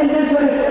নিজের শরীর